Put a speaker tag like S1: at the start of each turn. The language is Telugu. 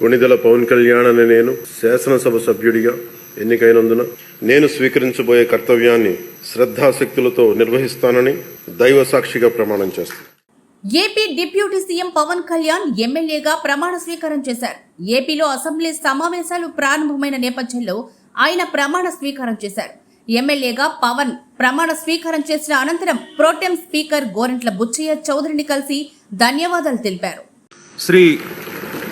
S1: కొణిదెల పవన్ కళ్యాణ్ అనే నేను శాసనసభ సభ్యుడిగా ఎన్నికైనందున నేను స్వీకరించబోయే కర్తవ్యాన్ని శ్రద్ధాశక్తులతో నిర్వహిస్తానని దైవ సాక్షిగా ప్రమాణం చేస్తాను
S2: AP deputy CM Pawan Kalyan ఎమ్మెల్యేగా ప్రమాణ స్వీకారం చేశారు. ఏపీలో అసెంబ్లీ సమావేశాలు ప్రారంభమైన నేపథ్యంలో ఆయన ప్రమాణ స్వీకారం చేశారు. ఎమ్మెల్యేగా పవన్ ప్రమాణ స్వీకారం చేసిన అనంతరం ప్రోటెం స్పీకర్ గోరంట్ల బుచ్చయ్య చౌదరిని కలిసి ధన్యవాదాలు తెలిపారు.
S3: శ్రీ